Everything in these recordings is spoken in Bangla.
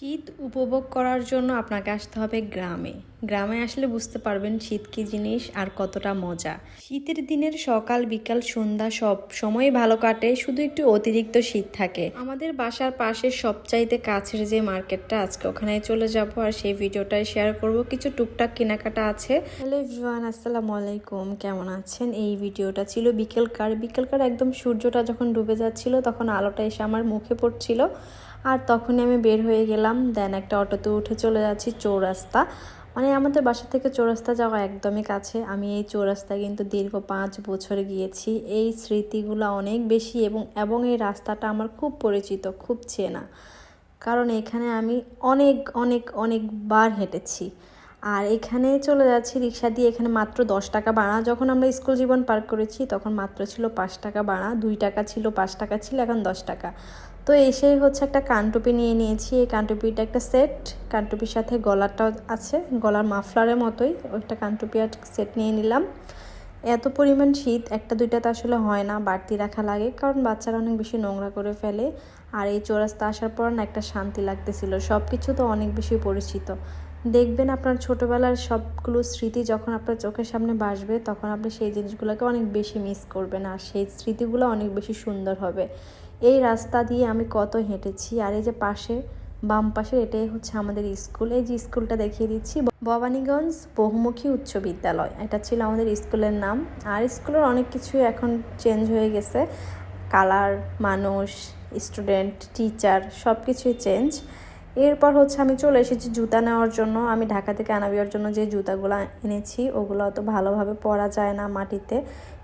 শীত উপভোগ করার জন্য আপনাকে আসতে হবে গ্রামে। গ্রামে আসলে বুঝতে পারবেন শীত কী জিনিস আর কতটা মজা। শীতের দিনের সকাল, বিকাল, সন্ধ্যা সব সময় ভালো কাটে, শুধু একটু অতিরিক্ত শীত থাকে। আমাদের বাসার পাশে সবচাইতে কাছের যে মার্কেটটা, আজকে ওখানে চলে যাব আর সেই ভিডিওটাই শেয়ার করব। কিছু টুকটাক কেনাকাটা আছে। হ্যালো এভরিওয়ান, আসসালামু আলাইকুম। কেমন আছেন? এই ভিডিওটা ছিল বিকেলকার। বিকেলকার একদম সূর্যটা যখন ডুবে যাচ্ছিল, তখন আলোটা এসে আমার মুখে পড়ছিল। আর তখনই আমি বের হয়ে গেলাম। দেন একটা অটোতে উঠে চলে যাচ্ছি চৌরাস্তা। মানে আমাদের বাসা থেকে চৌরাস্তা যাওয়া একদমই কাছে। আমি এই চৌরাস্তা কিন্তু দীর্ঘ পাঁচ বছর গিয়েছি। এই স্মৃতিগুলো অনেক বেশি এবং এবং এই রাস্তাটা আমার খুব পরিচিত, খুব চেনা। কারণ এখানে আমি অনেক অনেক, অনেকবার হেঁটেছি। আর এখানে চলে যাচ্ছি রিক্সা দিয়ে, এখানে মাত্র দশ টাকা বাড়া যখন আমরা স্কুল জীবন পার করেছি, তখন মাত্র ছিল পাঁচ টাকা বাড়া দুই টাকা ছিল, পাঁচ টাকা ছিল, এখন দশ টাকা। তো এসেই হচ্ছে একটা কানটুপি নিয়ে নিয়েছি। এই কানটুপিটা একটা সেট। কানটুপির সাথে গলাটাও আছে, গলার মাফলারের মতোই। ওইটা কানটুপি আর সেট নিয়ে নিলাম। এত পরিমাণ শীত, একটা দুইটাতে আসলে হয় না, বাড়তি রাখা লাগে, কারণ বাচ্চারা অনেক বেশি নোংরা করে ফেলে। আর এই চৌরাস্তা আসার পর না একটা শান্তি লাগতেছিল। সব কিছু তো অনেক বেশি পরিচিত। দেখবেন আপনার ছোটোবেলার সবগুলো স্মৃতি যখন আপনার চোখের সামনে বাসবে, তখন আপনি সেই জিনিসগুলোকে অনেক বেশি মিস করবেন আর সেই স্মৃতিগুলো অনেক বেশি সুন্দর হবে। এই রাস্তা দিয়ে আমি কত হেঁটেছি আর এই যে পাশে বাম পাশে এটাই হচ্ছে আমাদের স্কুল। এই যে স্কুলটা দেখিয়ে দিচ্ছি, ভবানীগঞ্জ বহুমুখী উচ্চ বিদ্যালয়। এটা ছিল আমাদের স্কুলের নাম। আর স্কুলের অনেক কিছু এখন চেঞ্জ হয়ে গেছে। কালার, মানুষ স্টুডেন্ট টিচার সব কিছুই চেঞ্জ এরপর হচ্ছে আমি চলে এসেছি জুতা নেওয়ার জন্য। আমি ঢাকা থেকে আনাবিয়ার জন্য যে জুতাগুলো এনেছি, ওগুলো অত ভালোভাবে পরা যায় না মাটিতে।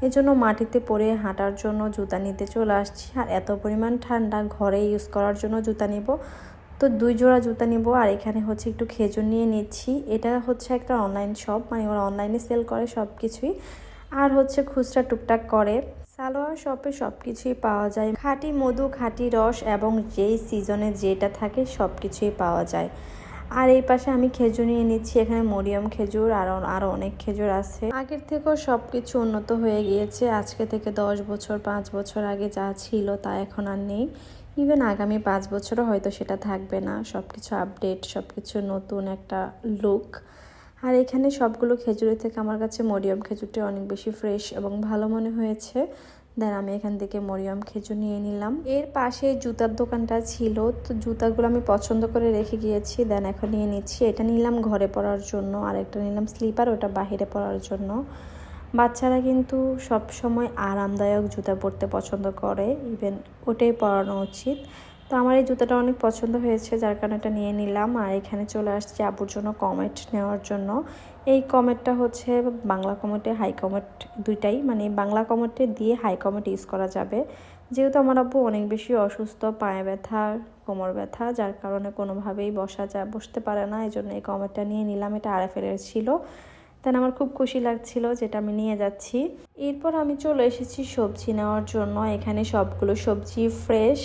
এই জন্য মাটিতে পরে হাঁটার জন্য জুতা নিতে চলে আসছি। আর এত পরিমাণ ঠান্ডা ঘরে ইউজ করার জন্য জুতা নিব। তো দুই জোড়া জুতা নিব আর এখানে হচ্ছে একটু খেজুর নিয়ে নিচ্ছি। এটা হচ্ছে একটা অনলাইন শপ মানে ওরা অনলাইনে সেল করে সব কিছুই আর হচ্ছে খুচরা টুকটাক করে। সালোয়ার শপে সব কিছুই পাওয়া যায়। খাঁটি মধু, খাঁটি রস এবং যেই সিজনে যেটা থাকে সব কিছুই পাওয়া যায়। আর এই পাশে আমি খেজুর নিয়ে নিচ্ছি, এখানে মরিয়ম খেজুর আর আরও অনেক খেজুর আছে। আগের থেকেও সব কিছু উন্নত হয়ে গিয়েছে। আজকে থেকে দশ বছর, পাঁচ বছর আগে যা ছিল তা এখন আর নেই। ইভেন আগামী পাঁচ বছরও হয়তো সেটা থাকবে না। সব কিছু আপডেট সব কিছু নতুন একটা লুক আর এখানে সবগুলো খেজুরের থেকে আমার কাছে মরিয়ম খেজুরটা অনেক বেশি ফ্রেশ এবং ভালো মনে হয়েছে। দেন আমি এখান থেকে মরিয়ম খেজুর নিয়ে নিলাম। এর পাশে জুতার দোকানটা ছিল, তো জুতাগুলো আমি পছন্দ করে রেখে গিয়েছি। দেন এখন নিয়ে নিচ্ছি। এটা নিলাম ঘরে পরার জন্য, আর একটা নিলাম স্লিপার ওটা বাহিরে পরার জন্য। বাচ্চারা কিন্তু সব সময় আরামদায়ক জুতা পরতে পছন্দ করে ইভেন ওটাই পরানো উচিত। তো আমার এই জুতাটা অনেক পছন্দ হয়েছে, যার কারণে এটা নিয়ে নিলাম। আর এখানে চলে আসছি আবুর জন্য কমেট নেওয়ার জন্য। এই কমেটটা হচ্ছে বাংলা কমেটে হাই কমেট দুইটাই মানে বাংলা কমেটে দিয়ে হাই কমেট ইউজ করা যাবে। যেহেতু আমার আব্বু অনেক বেশি অসুস্থ, পায়ে ব্যথা, কোমর ব্যথা, যার কারণে কোনোভাবেই বসা যায় বসতে পারে না এই জন্য এই কমেটটা নিয়ে নিলাম। এটা আরএফএলের ছিল। দেন আমার খুব খুশি লাগছিল যেটা আমি নিয়ে যাচ্ছি। এরপর আমি চলে এসেছি সবজি নেওয়ার জন্য। এখানে সবগুলো সবজি ফ্রেশ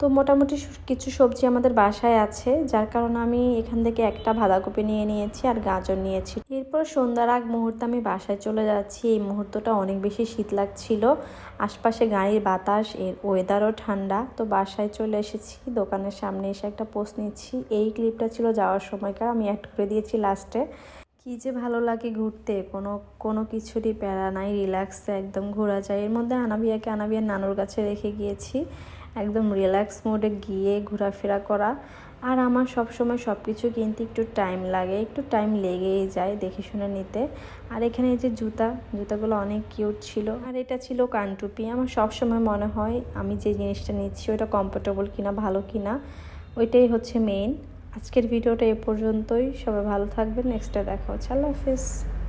তো মোটামুটি কিছু সবজি আমাদের বাসায় আছে, যার কারণে আমি এখান থেকে একটা বাঁধাকপি নিয়ে নিয়েছি আর গাজর নিয়েছি। এরপর সন্ধ্যার আগ মুহূর্তে আমি বাসায় চলে যাচ্ছি। এই মুহূর্তটা অনেক বেশি শীত লাগছিল। আশপাশে গাড়ির বাতাস, এর ওয়েদারও ঠান্ডা। তো বাসায় চলে এসেছি, দোকানের সামনে এসে একটা পোস্ট নিচ্ছি। এই ক্লিপটা ছিল যাওয়ার সময়কার, আমি অ্যাড করে দিয়েছি লাস্টে কী যে ভালো লাগে ঘুরতে, কোনো কোনো কিছুরই প্যারা নাই রিল্যাক্সে একদম ঘোরা যায়। এর মধ্যে আনাবিয়াকে আনাবিয়ার নানুর কাছে রেখে গিয়েছি। একদম রিল্যাক্স মোডে গিয়ে ঘোরাফেরা করা। আর আমার সব সময় সব কিছু কিনতে একটু টাইম লাগে, একটু টাইম লেগেই যায় দেখে শুনে নিতে। আর এখানে যে জুতা, জুতাগুলো অনেক কিউট ছিল। আর এটা ছিল কানটুপি। আমার সব সময় মনে হয় আমি যে জিনিসটা নিচ্ছি ওটা কমফোর্টেবল কিনা, ভালো কিনা, ওইটাই হচ্ছে মেইন আজকের ভিডিওটা এ পর্যন্তই। সবাই ভালো থাকবেন। নেক্সটটা দেখা হচ্ছে। আল্লাহ হাফিজ।